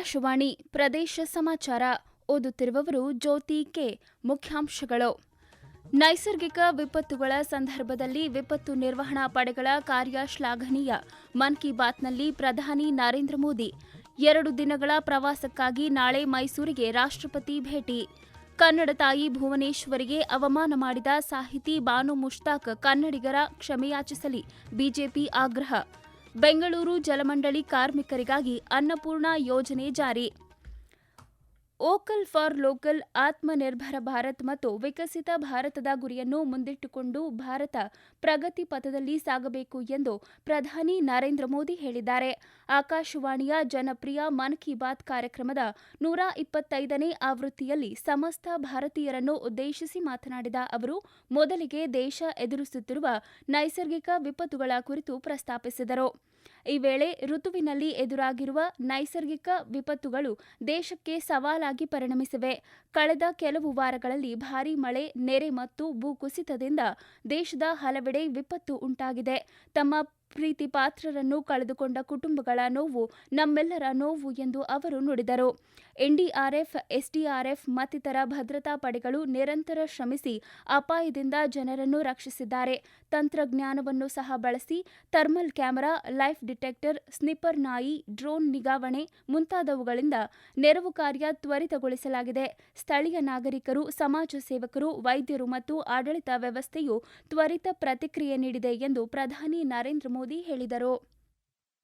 ಆಕಾಶವಾಣಿ ಪ್ರದೇಶ ಸಮಾಚಾರ. ಓದುತ್ತಿರುವವರು ಜ್ಯೋತಿ ಕೆ. ಮುಖ್ಯಾಂಶಗಳು. ನೈಸರ್ಗಿಕ ವಿಪತ್ತುಗಳ ಸಂದರ್ಭದಲ್ಲಿ ವಿಪತ್ತು ನಿರ್ವಹಣಾ ಪಡೆಗಳ ಕಾರ್ಯ ಶ್ಲಾಘನೀಯ ಮನ್ ಕಿ ಬಾತ್ನಲ್ಲಿ ಪ್ರಧಾನಿ ನರೇಂದ್ರ ಮೋದಿ. ಎರಡು ದಿನಗಳ ಪ್ರವಾಸಕ್ಕಾಗಿ ನಾಳೆ ಮೈಸೂರಿಗೆ ರಾಷ್ಟ್ರಪತಿ ಭೇಟಿ. ಕನ್ನಡ ತಾಯಿ ಭುವನೇಶ್ವರಿಗೆ ಅವಮಾನ ಮಾಡಿದ ಸಾಹಿತಿ ಬಾನು ಮುಷ್ತಾಕ್ ಕನ್ನಡಿಗರ ಕ್ಷಮೆಯಾಚಿಸಲಿ, ಬಿಜೆಪಿ ಆಗ್ರಹ. ಬೆಂಗಳೂರು ಜಲಮಂಡಳಿ ಕಾರ್ಮಿಕರಿಗಾಗಿ ಅನ್ನಪೂರ್ಣ ಯೋಜನೆ ಜಾರಿ. Vocal for local, Atmanirbhar Bharat ಮತ್ತು ವಿಕಸಿತ ಭಾರತದ ಗುರಿಯನ್ನು ಮುಂದಿಟ್ಟುಕೊಂಡು ಭಾರತ ಪ್ರಗತಿ ಪಥದಲ್ಲಿ ಸಾಗಬೇಕು ಎಂದು ಪ್ರಧಾನಿ ನರೇಂದ್ರ ಮೋದಿ ಹೇಳಿದ್ದಾರೆ. ಆಕಾಶವಾಣಿಯ ಜನಪ್ರಿಯ ಮನ್ ಕಿ ಬಾತ್ ಕಾರ್ಯಕ್ರಮದ ನೂರ ಇಪ್ಪತ್ತೈದನೇ ಆವೃತ್ತಿಯಲ್ಲಿ ಸಮಸ್ತ ಭಾರತೀಯರನ್ನು ಉದ್ದೇಶಿಸಿ ಮಾತನಾಡಿದ ಅವರು, ಮೊದಲಿಗೆ ದೇಶ ಎದುರಿಸುತ್ತಿರುವ ನೈಸರ್ಗಿಕ ವಿಪತ್ತುಗಳ ಕುರಿತು ಪ್ರಸ್ತಾಪಿಸಿದರು. ಈ ವೇಳೆ ಋತುವಿನಲ್ಲಿ ಎದುರಾಗಿರುವ ನೈಸರ್ಗಿಕ ವಿಪತ್ತುಗಳು ದೇಶಕ್ಕೆ ಸವಾಲಾಗಿ ಪರಿಣಮಿಸಿವೆ. ಕಳೆದ ಕೆಲವು ವಾರಗಳಲ್ಲಿ ಭಾರೀ ಮಳೆ ನೆರೆ ಮತ್ತು ಭೂಕುಸಿತದಿಂದ ದೇಶದ ಹಲವೆಡೆ ವಿಪತ್ತು ಉಂಟಾಗಿದೆ. ತಮ್ಮ ಪ್ರೀತಿ ಪಾತ್ರರನ್ನು ಕಳೆದುಕೊಂಡ ಕುಟುಂಬಗಳ ನೋವು ನಮ್ಮೆಲ್ಲರ ನೋವು ಎಂದು ಅವರು ನುಡಿದರು. ಎನ್ಡಿಆರ್ಎಫ್, ಎಸ್ಡಿಆರ್ಎಫ್ ಮತ್ತಿತರ ಭದ್ರತಾ ಪಡೆಗಳು ನಿರಂತರ ಶ್ರಮಿಸಿ ಅಪಾಯದಿಂದ ಜನರನ್ನು ರಕ್ಷಿಸಿದ್ದಾರೆ. ತಂತ್ರಜ್ಞಾನವನ್ನು ಸಹ ಬಳಸಿ thermal camera, life detector sniffer ನಾಯಿ, ಡ್ರೋನ್ ನಿಗಾವಣೆ ಮುಂತಾದವುಗಳಿಂದ ನೆರವು ಕಾರ್ಯ ತ್ವರಿತಗೊಳಿಸಲಾಗಿದೆ. ಸ್ಥಳೀಯ ನಾಗರಿಕರು, ಸಮಾಜ ಸೇವಕರು, ವೈದ್ಯರು ಮತ್ತು ಆಡಳಿತ ವ್ಯವಸ್ಥೆಯು ತ್ವರಿತ ಪ್ರತಿಕ್ರಿಯೆ ನೀಡಿದೆ ಎಂದು ಪ್ರಧಾನಿ ನರೇಂದ್ರ ಮೋದಿ ಹೇಳಿದರು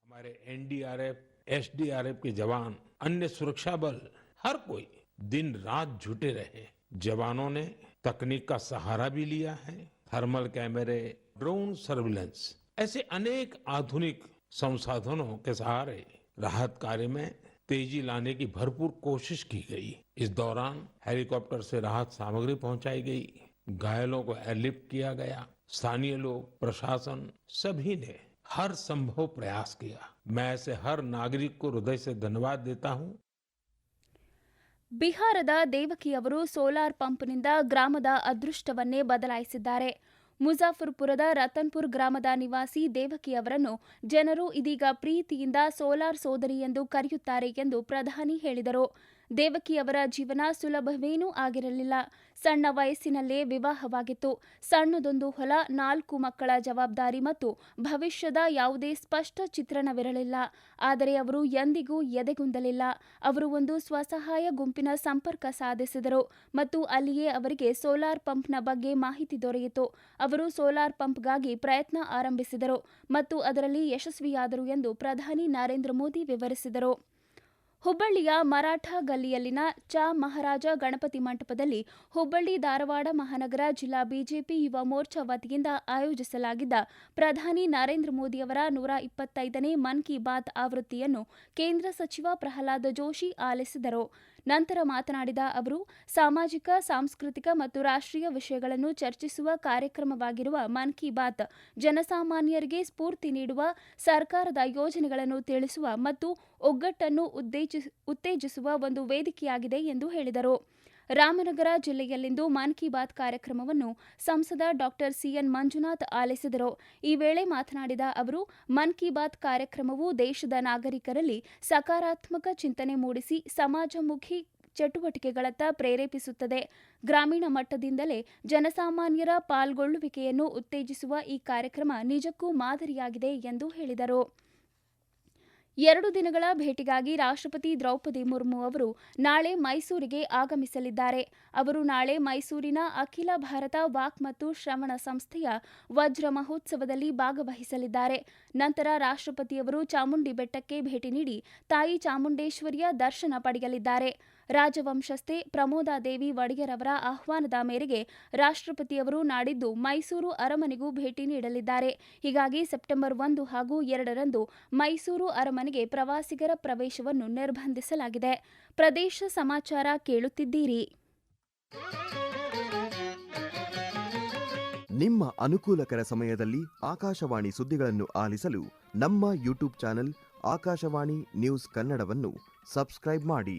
हमारे एनडीआरएफ एसडीआरएफ के जवान अन्य सुरक्षा बल हर कोई दिन रात जुटे रहे जवानों ने तकनीक का सहारा भी लिया है थर्मल कैमरे ड्रोन सर्विलेंस ऐसे अनेक आधुनिक संसाधनों के सहारे राहत कार्य में तेजी लाने की भरपूर कोशिश की गई इस दौरान हेलीकॉप्टर से राहत सामग्री पहुंचाई गई घायलों को एयरलिफ्ट किया गया स्थानीय लोग प्रशासन सभी ने हर संभव प्रयास किया मैं ऐसे हर नागरिक को हृदय से धन्यवाद देता हूं ಬಿಹಾರದ ದೇವಕಿ ಅವರು ಸೋಲಾರ್ ಪಂಪ್ನಿಂದ ಗ್ರಾಮದ ಅದೃಷ್ಟವನ್ನೇ ಬದಲಾಯಿಸಿದ್ದಾರೆ ಮುಜಾಫರ್ಪುರದ ರತನ್ಪುರ್ ಗ್ರಾಮದ ನಿವಾಸಿ ದೇವಕಿ ಅವರನ್ನು ಜನರು ಇದೀಗ ಪ್ರೀತಿಯಿಂದ ಸೋಲಾರ್ ಸೋದರಿ ಎಂದು ಕರೆಯುತ್ತಾರೆ ಎಂದು ಪ್ರಧಾನಿ ಹೇಳಿದರು ದೇವಕಿ ಅವರ ಜೀವನ ಸುಲಭವೇನೂ ಆಗಿರಲಿಲ್ಲ. ಸಣ್ಣ ವಯಸ್ಸಿನಲ್ಲೇ ವಿವಾಹವಾಗಿತ್ತು. ಸಣ್ಣದೊಂದು ಹೊಲ, ನಾಲ್ಕು ಮಕ್ಕಳ ಜವಾಬ್ದಾರಿ ಮತ್ತು ಭವಿಷ್ಯದ ಯಾವುದೇ ಸ್ಪಷ್ಟ ಚಿತ್ರಣವಿರಲಿಲ್ಲ. ಆದರೆ ಅವರು ಎಂದಿಗೂ ಎದೆಗುಂದಲಿಲ್ಲ. ಅವರು ಒಂದು ಸ್ವಸಹಾಯ ಗುಂಪಿನ ಸಂಪರ್ಕ ಸಾಧಿಸಿದರು ಮತ್ತು ಅಲ್ಲಿಯೇ ಅವರಿಗೆ ಸೋಲಾರ್ ಪಂಪ್ನ ಬಗ್ಗೆ ಮಾಹಿತಿ ದೊರೆಯಿತು. ಅವರು ಸೋಲಾರ್ ಪಂಪ್ಗಾಗಿ ಪ್ರಯತ್ನ ಆರಂಭಿಸಿದರು ಮತ್ತು ಅದರಲ್ಲಿ ಯಶಸ್ವಿಯಾದರು ಎಂದು ಪ್ರಧಾನಿ ನರೇಂದ್ರ ಮೋದಿ ವಿವರಿಸಿದರು. ಹುಬ್ಬಳ್ಳಿಯ ಮರಾಠ ಗಲ್ಲಿಯಲ್ಲಿನ ಚಾ ಮಹಾರಾಜ ಗಣಪತಿ ಮಂಟಪದಲ್ಲಿ ಹುಬ್ಬಳ್ಳಿ ಧಾರವಾಡ ಮಹಾನಗರ ಜಿಲ್ಲಾ ಬಿಜೆಪಿ ಯುವ ಮೋರ್ಚಾ ವತಿಯಿಂದ ಆಯೋಜಿಸಲಾಗಿದ್ದ ಪ್ರಧಾನಿ ನರೇಂದ್ರ ಮೋದಿಯವರ ನೂರ ಇಪ್ಪತ್ತೈದನೇ ಮನ್ ಕಿ ಬಾತ್ ಆವೃತ್ತಿಯನ್ನು ಕೇಂದ್ರ ಸಚಿವ ಪ್ರಹ್ಲಾದ್ ಜೋಶಿ ಆಲಿಸಿದರು. ನಂತರ ಮಾತನಾಡಿದ ಅವರು, ಸಾಮಾಜಿಕ, ಸಾಂಸ್ಕೃತಿಕ ಮತ್ತು ರಾಷ್ಟ್ರೀಯ ವಿಷಯಗಳನ್ನು ಚರ್ಚಿಸುವ ಕಾರ್ಯಕ್ರಮವಾಗಿರುವ ಮನ್ ಕಿ ಬಾತ್ ಜನಸಾಮಾನ್ಯರಿಗೆ ಸ್ಫೂರ್ತಿ ನೀಡುವ ಸರ್ಕಾರದ ಯೋಜನೆಗಳನ್ನು ತಿಳಿಸುವ ಮತ್ತು ಒಗ್ಗಟ್ಟನ್ನು ಉತ್ತೇಜಿಸುವ ಒಂದು ವೇದಿಕೆಯಾಗಿದೆ ಎಂದು ಹೇಳಿದರು. ರಾಮನಗರ ಜಿಲ್ಲೆಯಲ್ಲಿಂದು ಮನ್ ಕಿ ಬಾತ್ ಕಾರ್ಯಕ್ರಮವನ್ನು ಸಂಸದ ಡಾಕ್ಟರ್ ಸಿಎನ್ ಮಂಜುನಾಥ್ ಆಲಿಸಿದರು. ಈ ವೇಳೆ ಮಾತನಾಡಿದ ಅವರು, ಮನ್ ಕಿ ಬಾತ್ ಕಾರ್ಯಕ್ರಮವು ದೇಶದ ನಾಗರಿಕರಲ್ಲಿ ಸಕಾರಾತ್ಮಕ ಚಿಂತನೆ ಮೂಡಿಸಿ ಸಮಾಜಮುಖಿ ಚಟುವಟಿಕೆಗಳತ್ತ ಪ್ರೇರೇಪಿಸುತ್ತದೆ. ಗ್ರಾಮೀಣ ಮಟ್ಟದಿಂದಲೇ ಜನಸಾಮಾನ್ಯರ ಪಾಲ್ಗೊಳ್ಳುವಿಕೆಯನ್ನು ಉತ್ತೇಜಿಸುವ ಈ ಕಾರ್ಯಕ್ರಮ ನಿಜಕ್ಕೂ ಮಾದರಿಯಾಗಿದೆ ಎಂದು ಹೇಳಿದರು. ಎರಡು ದಿನಗಳ ಭೇಟಿಗಾಗಿ ರಾಷ್ಟ್ರಪತಿ ದ್ರೌಪದಿ ಮುರ್ಮು ಅವರು ನಾಳೆ ಮೈಸೂರಿಗೆ ಆಗಮಿಸಲಿದ್ದಾರೆ. ಅವರು ನಾಳೆ ಮೈಸೂರಿನ ಅಖಿಲ ಭಾರತ ವಾಕ್ ಮತ್ತು ಶ್ರವಣ ಸಂಸ್ಥೆಯ ವಜ್ರ ಮಹೋತ್ಸವದಲ್ಲಿ ಭಾಗವಹಿಸಲಿದ್ದಾರೆ. ನಂತರ ರಾಷ್ಟ್ರಪತಿಯವರು ಚಾಮುಂಡಿ ಬೆಟ್ಟಕ್ಕೆ ಭೇಟಿ ನೀಡಿ ತಾಯಿ ಚಾಮುಂಡೇಶ್ವರಿಯ ದರ್ಶನ ಪಡೆಯಲಿದ್ದಾರೆ. ರಾಜವಂಶಸ್ಥೆ ಪ್ರಮೋದಾದೇವಿ ಒಡೆಯರ್ ಅವರ ಆಹ್ವಾನದ ಮೇರೆಗೆ ರಾಷ್ಟ್ರಪತಿಯವರು ನಾಡಿದ್ದು ಮೈಸೂರು ಅರಮನೆಗೂ ಭೇಟಿ ನೀಡಲಿದ್ದಾರೆ. ಹೀಗಾಗಿ ಸೆಪ್ಟೆಂಬರ್ ಒಂದು ಹಾಗೂ ಎರಡರಂದು ಮೈಸೂರು ಅರಮನೆಗೆ ಪ್ರವಾಸಿಗರ ಪ್ರವೇಶವನ್ನು ನಿರ್ಬಂಧಿಸಲಾಗಿದೆ. ಪ್ರದೇಶ ಸಮಾಚಾರ ಕೇಳುತ್ತಿದ್ದೀರಿ. ನಿಮ್ಮ ಅನುಕೂಲಕರ ಸಮಯದಲ್ಲಿ ಆಕಾಶವಾಣಿ ಸುದ್ದಿಗಳನ್ನು ಆಲಿಸಲು ನಮ್ಮ ಯೂಟ್ಯೂಬ್ ಚಾನೆಲ್ ಆಕಾಶವಾಣಿ ನ್ಯೂಸ್ ಕನ್ನಡವನ್ನು ಸಬ್ಸ್ಕ್ರೈಬ್ ಮಾಡಿ.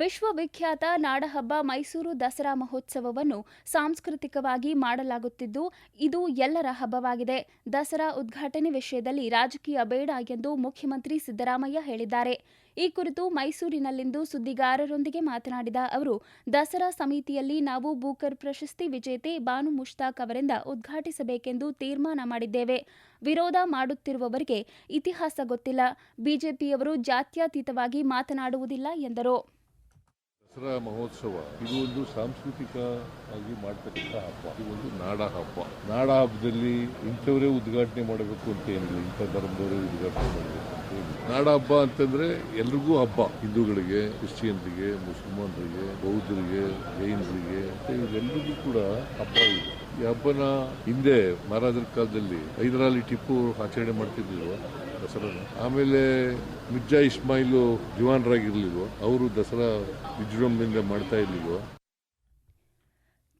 ವಿಶ್ವವಿಖ್ಯಾತ ನಾಡಹಬ್ಬ ಮೈಸೂರು ದಸರಾ ಮಹೋತ್ಸವವನ್ನು ಸಾಂಸ್ಕೃತಿಕವಾಗಿ ಮಾಡಲಾಗುತ್ತಿದ್ದು, ಇದು ಎಲ್ಲರ ಹಬ್ಬವಾಗಿದೆ. ದಸರಾ ಉದ್ಘಾಟನೆ ವಿಷಯದಲ್ಲಿ ರಾಜಕೀಯ ಬೇಡ ಎಂದು ಮುಖ್ಯಮಂತ್ರಿ ಸಿದ್ದರಾಮಯ್ಯ ಹೇಳಿದ್ದಾರೆ. ಈ ಕುರಿತು ಮೈಸೂರಿನಲ್ಲಿಂದು ಸುದ್ದಿಗಾರರೊಂದಿಗೆ ಮಾತನಾಡಿದ ಅವರು, ದಸರಾ ಸಮಿತಿಯಲ್ಲಿ ನಾವು ಬೂಕರ್ ಪ್ರಶಸ್ತಿ ವಿಜೇತೆ ಬಾನು ಮುಷ್ತಾಕ್ ಅವರಿಂದ ಉದ್ಘಾಟಿಸಬೇಕೆಂದು ತೀರ್ಮಾನ ಮಾಡಿದ್ದೇವೆ. ವಿರೋಧ ಮಾಡುತ್ತಿರುವವರಿಗೆ ಇತಿಹಾಸ ಗೊತ್ತಿಲ್ಲ. ಬಿಜೆಪಿಯವರು ಜಾತ್ಯತೀತವಾಗಿ ಮಾತನಾಡುವುದಿಲ್ಲ ಎಂದರು. ದಸರಾ ಮಹೋತ್ಸವ. ಇದು ಒಂದು ಸಾಂಸ್ಕೃತಿಕ ಆಗಿ ಮಾಡ್ತಕ್ಕಂಥ ಹಬ್ಬ. ಇದು ಒಂದು ನಾಡ ಹಬ್ಬ. ನಾಡ ಹಬ್ಬದಲ್ಲಿ ಇಂಥವರೇ ಉದ್ಘಾಟನೆ ಮಾಡಬೇಕು ಅಂತ ಏನಿಲ್ಲ. ಇಂಥ ಧರ್ಮದವರೇ ಉದ್ಘಾಟನೆ ಮಾಡಬೇಕು ಅಂತ ಏನಿಲ್ಲ. ನಾಡ ಹಬ್ಬ ಅಂತಂದ್ರೆ ಎಲ್ರಿಗೂ ಹಬ್ಬ. ಹಿಂದೂಗಳಿಗೆ ಕ್ರಿಶ್ಚಿಯನ್ರಿಗೆ ಮುಸಲ್ಮಾನರಿಗೆ, ಬೌದ್ಧರಿಗೆ, ಜೈನರಿಗೆ ಇವರೆಲ್ಲರಿಗೂ ಕೂಡ ಹಬ್ಬ ಇದೆ. ಈ ಹಬ್ಬನ ಹಿಂದೆ ಮಹಾರಾಜರ ಕಾಲದಲ್ಲಿ ಹೈದರಾಲಿ ಟಿಪ್ಪು ಆಚರಣೆ ಮಾಡ್ತಿರ್ಲಿಲ್ವ ದಸರಾನ? ಆಮೇಲೆ ಮಿರ್ಜಾ ಇಸ್ಮಾಯಿಲು ದಿವಾನರಾಗಿರ್ಲಿಲ್ವ ಅವರು ದಸರಾ ವಿಜೃಂಭಣೆಯಿಂದ ಮಾಡ್ತಾ ಇರ್ಲಿಲ್ವ?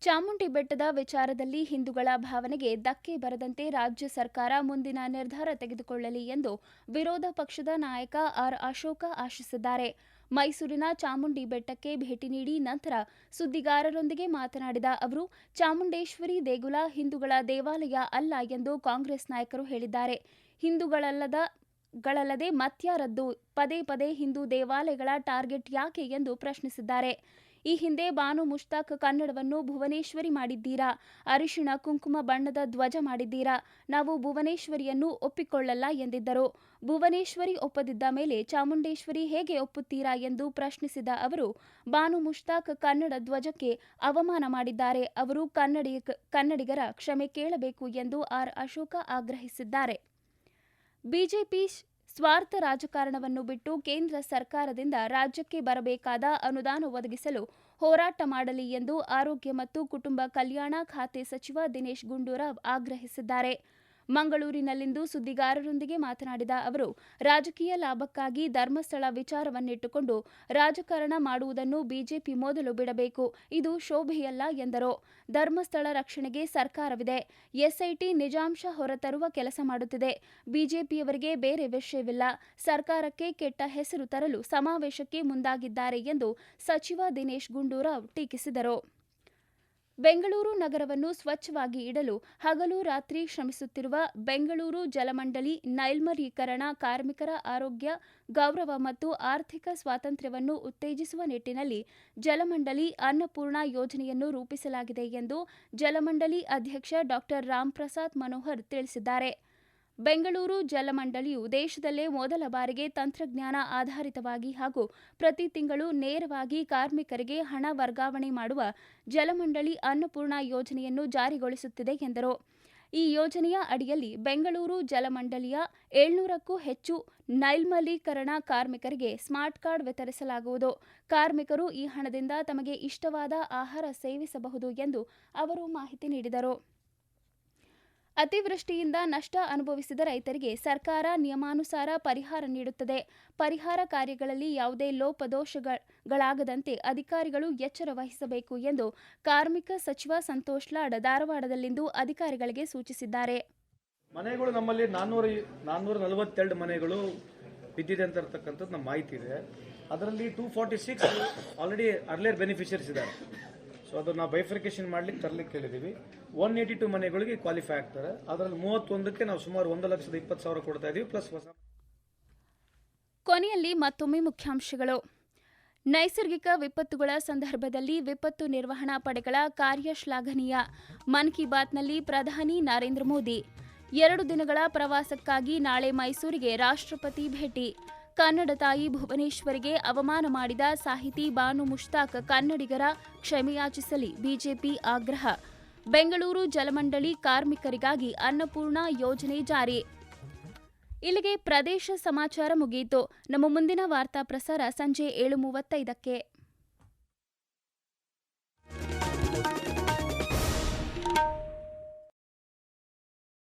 ಚಾಮುಂಡಿ ಬೆಟ್ಟದ ವಿಚಾರದಲ್ಲಿ ಹಿಂದೂಗಳ ಭಾವನೆಗೆ ಧಕ್ಕೆ ಬರದಂತೆ ರಾಜ್ಯ ಸರ್ಕಾರ ಮುಂದಿನ ನಿರ್ಧಾರ ತೆಗೆದುಕೊಳ್ಳಲಿ ಎಂದು ವಿರೋಧ ಪಕ್ಷದ ನಾಯಕ ಆರ್ ಅಶೋಕ ಆಶಿಸಿದ್ದಾರೆ. ಮೈಸೂರಿನ ಚಾಮುಂಡಿ ಬೆಟ್ಟಕ್ಕೆ ಭೇಟಿ ನೀಡಿ ನಂತರ ಸುದ್ದಿಗಾರರೊಂದಿಗೆ ಮಾತನಾಡಿದ ಅವರು ಚಾಮುಂಡೇಶ್ವರಿ ದೇಗುಲ ಹಿಂದೂಗಳ ದೇವಾಲಯ ಅಲ್ಲ ಎಂದು ಕಾಂಗ್ರೆಸ್ ನಾಯಕರು ಹೇಳಿದ್ದಾರೆ. ಹಿಂದೂಗಳಲ್ಲದ ಗಳಲ್ಲದೆ ಮತ್ಯಾರದ್ದು ಪದೇ ಪದೇ ಹಿಂದೂ ದೇವಾಲಯಗಳ ಟಾರ್ಗೆಟ್ ಯಾಕೆ ಎಂದು ಪ್ರಶ್ನಿಸಿದ್ದಾರೆ. ಈ ಹಿಂದೆ ಬಾನು ಮುಷ್ತಾಕ್ ಕನ್ನಡವನ್ನು ಭುವನೇಶ್ವರಿ ಮಾಡಿದ್ದೀರಾ? ಅರಿಶಿಣ, ಕುಂಕುಮ ಬಣ್ಣದ ಧ್ವಜ ಮಾಡಿದ್ದೀರಾ? ನಾವು ಭುವನೇಶ್ವರಿಯನ್ನು ಒಪ್ಪಿಕೊಳ್ಳಲ್ಲ ಎಂದಿದ್ದರು. ಭುವನೇಶ್ವರಿ ಒಪ್ಪದಿದ್ದ ಮೇಲೆ ಚಾಮುಂಡೇಶ್ವರಿ ಹೇಗೆ ಒಪ್ಪುತ್ತೀರಾ ಎಂದು ಪ್ರಶ್ನಿಸಿದ ಅವರು, ಬಾನು ಮುಷ್ತಾಕ್ ಕನ್ನಡ ಧ್ವಜಕ್ಕೆ ಅವಮಾನ ಮಾಡಿದ್ದಾರೆ. ಅವರು ಕನ್ನಡಿ ಕನ್ನಡಿಗರ ಕ್ಷಮೆ ಕೇಳಬೇಕು ಎಂದು ಆರ್. ಅಶೋಕ ಆಗ್ರಹಿಸಿದ್ದಾರೆ. ಬಿಜೆಪಿ ಸ್ವಾರ್ಥ ರಾಜಕಾರಣವನ್ನು ಬಿಟ್ಟು ಕೇಂದ್ರ ಸರ್ಕಾರದಿಂದ ರಾಜ್ಯಕ್ಕೆ ಬರಬೇಕಾದ ಅನುದಾನ ಒದಗಿಸಲು ಹೋರಾಟ ಮಾಡಲಿ ಎಂದು ಆರೋಗ್ಯ ಮತ್ತು ಕುಟುಂಬ ಕಲ್ಯಾಣ ಖಾತೆ ಸಚಿವ ದಿನೇಶ್ ಗುಂಡೂರಾವ್ ಆಗ್ರಹಿಸಿದ್ದಾರೆ. ಮಂಗಳೂರಿನಲ್ಲಿಂದು ಸುದ್ದಿಗಾರರೊಂದಿಗೆ ಮಾತನಾಡಿದ ಅವರು, ರಾಜಕೀಯ ಲಾಭಕ್ಕಾಗಿ ಧರ್ಮಸ್ಥಳ ವಿಚಾರವನ್ನಿಟ್ಟುಕೊಂಡು ರಾಜಕಾರಣ ಮಾಡುವುದನ್ನು ಬಿಜೆಪಿ ಮೊದಲು ಬಿಡಬೇಕು, ಇದು ಶೋಭೆಯಲ್ಲ ಎಂದರು. ಧರ್ಮಸ್ಥಳ ರಕ್ಷಣೆಗೆ ಸರ್ಕಾರವಿದೆ, ಎಸ್ಐಟಿ ನಿಜಾಂಶ ಹೊರತರುವ ಕೆಲಸ ಮಾಡುತ್ತಿದೆ, ಬಿಜೆಪಿಯವರಿಗೆ ಬೇರೆ ವಿಷಯವಿಲ್ಲ, ಸರ್ಕಾರಕ್ಕೆ ಕೆಟ್ಟ ಹೆಸರು ತರಲು ಸಮಾವೇಶಕ್ಕೆ ಮುಂದಾಗಿದ್ದಾರೆ ಎಂದು ಸಚಿವ ದಿನೇಶ್ ಗುಂಡೂರಾವ್ ಟೀಕಿಸಿದರು. ಬೆಂಗಳೂರು ನಗರವನ್ನು ಸ್ವಚ್ಛವಾಗಿ ಇಡಲು ಹಗಲು ರಾತ್ರಿ ಶ್ರಮಿಸುತ್ತಿರುವ ಬೆಂಗಳೂರು ಜಲಮಂಡಳಿ, ನೈರ್ಮಲೀಕರಣ, ಕಾರ್ಮಿಕರ ಆರೋಗ್ಯ, ಗೌರವ ಮತ್ತು ಆರ್ಥಿಕ ಸ್ವಾತಂತ್ರ್ಯವನ್ನು ಉತ್ತೇಜಿಸುವ ನಿಟ್ಟಿನಲ್ಲಿ ಜಲಮಂಡಳಿ ಅನ್ನಪೂರ್ಣ ಯೋಜನೆಯನ್ನು ರೂಪಿಸಲಾಗಿದೆ ಎಂದು ಜಲಮಂಡಳಿ ಅಧ್ಯಕ್ಷ ಡಾ ರಾಮ್ಪ್ರಸಾದ್ ಮನೋಹರ್ ತಿಳಿಸಿದ್ದಾರೆ. ಬೆಂಗಳೂರು ಜಲಮಂಡಳಿಯು ದೇಶದಲ್ಲೇ ಮೊದಲ ಬಾರಿಗೆ ತಂತ್ರಜ್ಞಾನ ಆಧಾರಿತವಾಗಿ ಹಾಗೂ ಪ್ರತಿ ತಿಂಗಳು ನೇರವಾಗಿ ಕಾರ್ಮಿಕರಿಗೆ ಹಣ ವರ್ಗಾವಣೆ ಮಾಡುವ ಜಲಮಂಡಳಿ ಅನ್ನಪೂರ್ಣ ಯೋಜನೆಯನ್ನು ಜಾರಿಗೊಳಿಸುತ್ತಿದೆ ಎಂದರು. ಈ ಯೋಜನೆಯ ಅಡಿಯಲ್ಲಿ ಬೆಂಗಳೂರು ಜಲಮಂಡಳಿಯ ಏಳ್ನೂರಕ್ಕೂ ಹೆಚ್ಚು ನೈರ್ಮಲೀಕರಣ ಕಾರ್ಮಿಕರಿಗೆ ಸ್ಮಾರ್ಟ್ ಕಾರ್ಡ್ ವಿತರಿಸಲಾಗುವುದು. ಕಾರ್ಮಿಕರು ಈ ಹಣದಿಂದ ತಮಗೆ ಇಷ್ಟವಾದ ಆಹಾರ ಸೇವಿಸಬಹುದು ಎಂದು ಅವರು ಮಾಹಿತಿ ನೀಡಿದರು. ಅತಿವೃಷ್ಟಿಯಿಂದ ನಷ್ಟ ಅನುಭವಿಸಿದ ರೈತರಿಗೆ ಸರ್ಕಾರ ನಿಯಮಾನುಸಾರ ಪರಿಹಾರ ನೀಡುತ್ತದೆ. ಪರಿಹಾರ ಕಾರ್ಯಗಳಲ್ಲಿ ಯಾವುದೇ ಲೋಪದೋಷಗಳಾಗದಂತೆ ಅಧಿಕಾರಿಗಳು ಎಚ್ಚರ ವಹಿಸಬೇಕು ಎಂದು ಕಾರ್ಮಿಕ ಸಚಿವ ಸಂತೋಷ್ ಲಾಡ್ ಧಾರವಾಡದಲ್ಲಿಂದು ಅಧಿಕಾರಿಗಳಿಗೆ ಸೂಚಿಸಿದ್ದಾರೆ. ಮನೆಗಳು ನಮ್ಮಲ್ಲಿ ನಾನ್ನೂರ ನಾನ್ನೂರ ನಲವತ್ತೆರಡು ಮನೆಗಳು ಬಿದ್ದಿದೆ ಅಂತ ನಮ್ಮ ಮಾಹಿತಿ ಇದೆ. ಅದರಲ್ಲಿ two forty six already earlier beneficiaries ಇದ್ದಾರೆ. ಸೊ ಅದು ನಾವು ಬೈಫರ್ಕೇಶನ್ ಮಾಡ್ಲಿಕ್ಕೆ ತರಲಿಕ್ಕೆ ಕೇಳಿದ್ದೀವಿ ಒನ್ ಏಯ್ಟಿ ಟು ಮನೆಗಳಿಗೆ ಕ್ವಾಲಿಫೈ ಆಗ್ತಾರೆ. ಅದರಲ್ಲಿ ಮೂವತ್ತೊಂದಕ್ಕೆ ನಾವು ಸುಮಾರು ಒಂದು ಲಕ್ಷದ ಇಪ್ಪತ್ತು ಸಾವಿರ ಕೊಡ್ತಾ ಇದೀವಿ ಪ್ಲಸ್ ಹೊಸ ಕೊನೆಯಲ್ಲಿ ಮತ್ತೊಮ್ಮೆ ಮುಖ್ಯಾಂಶಗಳು. ನೈಸರ್ಗಿಕ ವಿಪತ್ತುಗಳ ಸಂದರ್ಭದಲ್ಲಿ ವಿಪತ್ತು ನಿರ್ವಹಣಾ ಪಡೆಗಳ ಕಾರ್ಯ ಶ್ಲಾಘನೀಯ ಮನ್ ಕಿ ಬಾತ್ನಲ್ಲಿ ಪ್ರಧಾನಿ ನರೇಂದ್ರ ಮೋದಿ. ಎರಡು ದಿನಗಳ ಪ್ರವಾಸಕ್ಕಾಗಿ ನಾಳೆ ಮೈಸೂರಿಗೆ ರಾಷ್ಟ್ರಪತಿ ಭೇಟಿ. ಕನ್ನಡ ತಾಯಿ ಭುವನೇಶ್ವರಿಗೆ ಅವಮಾನ ಮಾಡಿದ ಸಾಹಿತಿ ಬಾನು ಮುಷ್ತಾಕ್ ಕನ್ನಡಿಗರ ಕ್ಷಮೆಯಾಚಿಸಲಿ, ಬಿಜೆಪಿ ಆಗ್ರಹ. ಬೆಂಗಳೂರು ಜಲಮಂಡಳಿ ಕಾರ್ಮಿಕರಿಗಾಗಿ ಅನ್ನಪೂರ್ಣ ಯೋಜನೆ ಜಾರಿ. ಇಲ್ಲಿಗೆ ಪ್ರದೇಶ ಸಮಾಚಾರ ಮುಗಿಯಿತು ನಮ್ಮ ಮುಂದಿನ ವಾರ್ತಾ ಪ್ರಸಾರ ಸಂಜೆ ಏಳು ಮೂವತ್ತೈದಕ್ಕೆ.